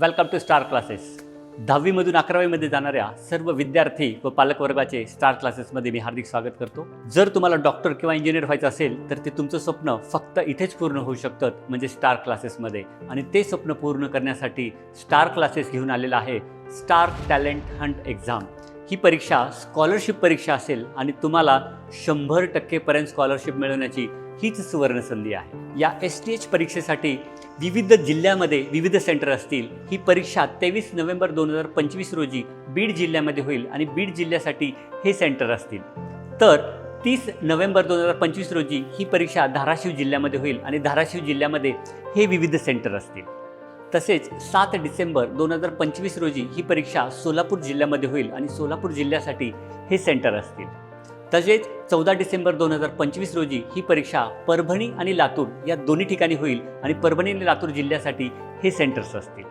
Welcome to star classes दहावीमधून अकरावीमध्ये जाणाऱ्या सर्व विद्यार्थी व पालकवर्गाचे स्टार क्लासेसमध्ये मी हार्दिक स्वागत करतो. जर तुम्हाला डॉक्टर किंवा इंजिनियर व्हायचं असेल तर ते तुमचं स्वप्न फक्त इथेच पूर्ण होऊ शकतं म्हणजे स्टार क्लासेसमध्ये आणि ते स्वप्न पूर्ण करण्यासाठी स्टार क्लासेस घेऊन आलेला आहे स्टार टॅलेंट हंट एक्झाम ही परीक्षा स्कॉलरशिप परीक्षा असेल आणि तुम्हाला शंभर टक्केपर्यंत स्कॉलरशिप मिळवण्याची हीच सुवर्ण संधी आहे. या एस टी एच परीक्षेसाठी विविध जिल्ह्यामध्ये विविध सेंटर असतील. ही परीक्षा तेवीस नोव्हेंबर दोन हजार पंचवीस रोजी बीड जिल्ह्यामध्ये होईल आणि बीड जिल्ह्यासाठी हे सेंटर असतील. तर तीस नोव्हेंबर दोन हजार पंचवीस रोजी ही परीक्षा धाराशिव जिल्ह्यामध्ये होईल आणि धाराशिव जिल्ह्यामध्ये हे विविध सेंटर असतील. तसेच सात डिसेंबर दोन हजार पंचवीस रोजी ही परीक्षा सोलापूर जिल्ह्यामध्ये होईल आणि सोलापूर जिल्ह्यासाठी हे सेंटर असतील. तसेच चौदा डिसेंबर दोन हजार पंचवीस रोजी ही परीक्षा परभणी आणि लातूर या दोन्ही ठिकाणी होईल आणि परभणी आणि लातूर जिल्ह्यासाठी हे सेंटर्स असतील.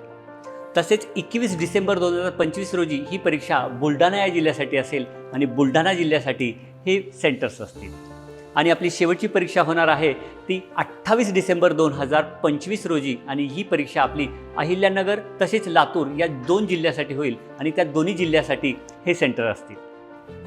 तसेच एकवीस डिसेंबर दोन हजार पंचवीस रोजी ही परीक्षा बुलढाणा या जिल्ह्यासाठी असेल आणि बुलढाणा जिल्ह्यासाठी हे सेंटर्स असतील. आणि आपली शेवटची परीक्षा होणार आहे ती अठ्ठावीस डिसेंबर दोन हजार पंचवीस रोजी आणि ही परीक्षा आपली अहिल्यानगर तसेच लातूर या दोन जिल्ह्यासाठी होईल आणि त्या दोन्ही जिल्ह्यासाठी हे सेंटर असतील.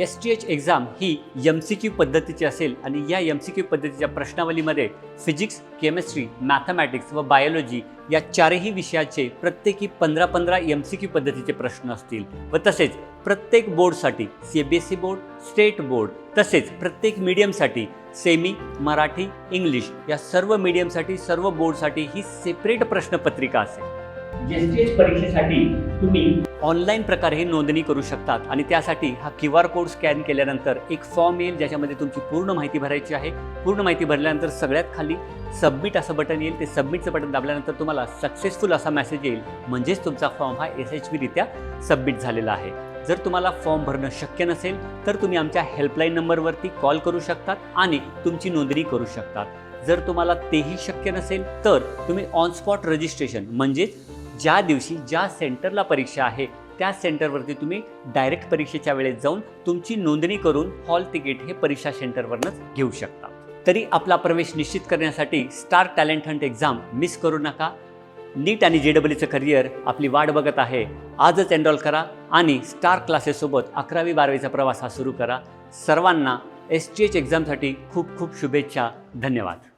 एस टी एच एक्झाम ही एम सी क्यू पद्धतीची असेल आणि या एम सी क्यू पद्धतीच्या प्रश्नावलीमध्ये फिजिक्स केमिस्ट्री मॅथमॅटिक्स व बायोलॉजी या चारही विषयाचे प्रत्येकी पंधरा पंधरा एम सी क्यू पद्धतीचे प्रश्न असतील व तसेच प्रत्येक बोर्डसाठी C B S E board state board तसेच प्रत्येक मीडियमसाठी सेमी मराठी इंग्लिश या सर्व मीडियमसाठी सर्व बोर्डसाठी ही सेपरेट प्रश्नपत्रिका असेल. एस टी एस परीक्षेसाठी तुम्ही ऑनलाईन प्रकारे नोंदणी करू शकतात आणि त्यासाठी हा क्यू आर कोड स्कॅन केल्यानंतर एक फॉर्म येईल ज्याच्यामध्ये तुमची पूर्ण माहिती भरायची आहे. पूर्ण माहिती भरल्यानंतर सगळ्यात खाली सबमिट असं बटन येईल. ते सबमिटचं बटन दाबल्यानंतर तुम्हाला सक्सेसफुल असा मेसेज येईल. म्हणजेच तुमचा फॉर्म हा एस एच रित्या सबमिट झालेला आहे. जर तुम्हाला फॉर्म भरणं शक्य नसेल तर तुम्ही आमच्या हेल्पलाईन नंबरवरती कॉल करू शकतात आणि तुमची नोंदणी करू शकतात. जर तुम्हाला तेही शक्य नसेल तर तुम्ही ऑन स्पॉट रजिस्ट्रेशन म्हणजेच ज्या दिवशी ज्या सेंटरला परीक्षा आहे त्या सेंटरवरती तुम्ही डायरेक्ट परीक्षेच्या वेळेत जाऊन तुमची नोंदणी करून हॉल तिकीट हे परीक्षा सेंटरवरनंच घेऊ शकता. तरी आपला प्रवेश निश्चित करण्यासाठी star talent hunt exam miss करू नका. नीट आणि जे डब्ल्यूचं करिअर आपली वाट बघत आहे. आजच एनरोल करा आणि स्टार क्लासेससोबत अकरावी बारावीचा प्रवास हा सुरू करा. सर्वांना एस टी एच एक्झामसाठी खूप खूप शुभेच्छा. धन्यवाद.